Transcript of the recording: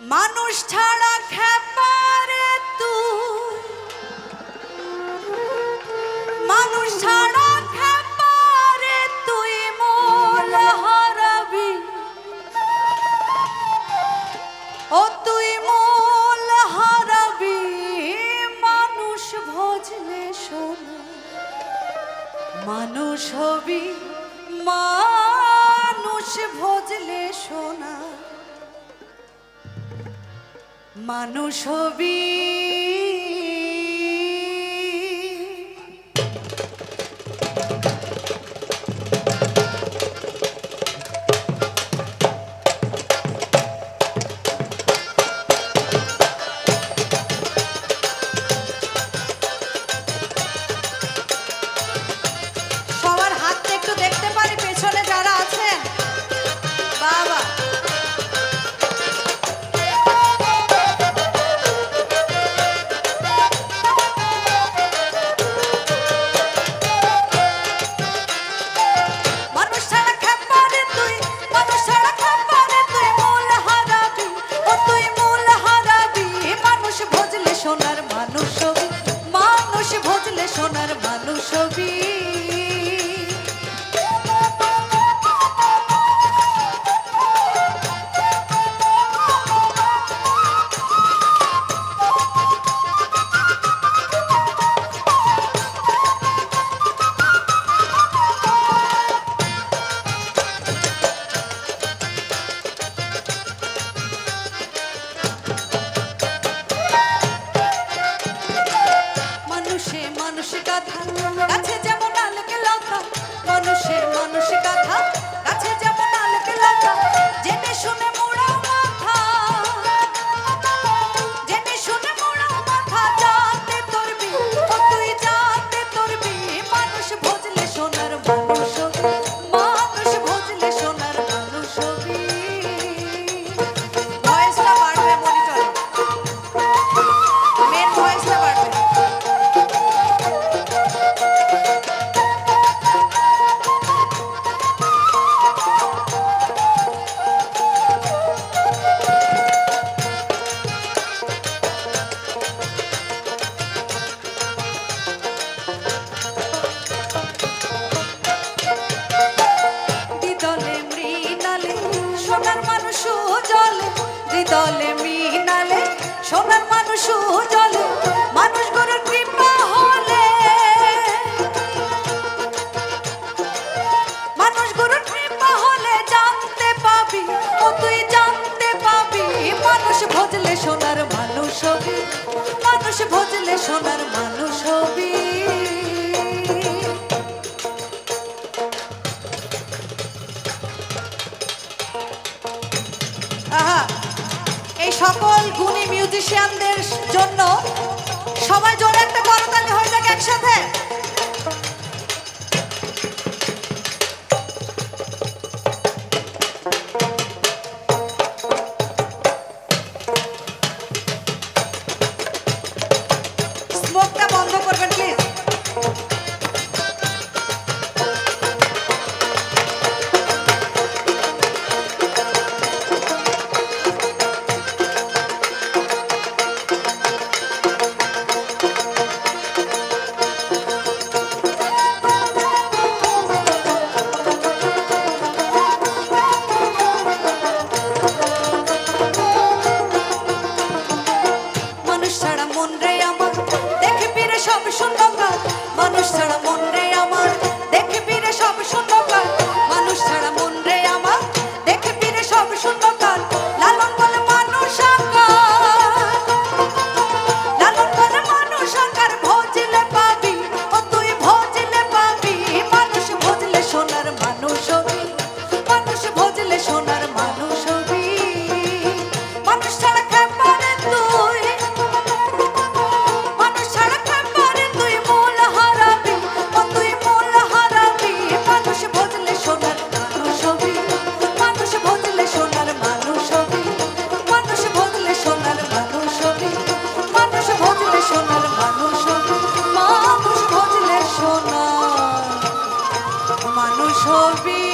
মানুষ ছাড়া খেপারে তুই। মানুষ ছাড়া খেপারে তুই মোল হারাবি। ও তুই মোল হারাবি, মানুষ ভজলে শোন। মানুষ হবি, মানুষ ভজলে শোনা। মানুষ হবি। মানুষ ভজলে সোনার মানুষ। মন রে আমার। দেখে রে সব সুন্দর মানুষ ছাড়া মন we'll be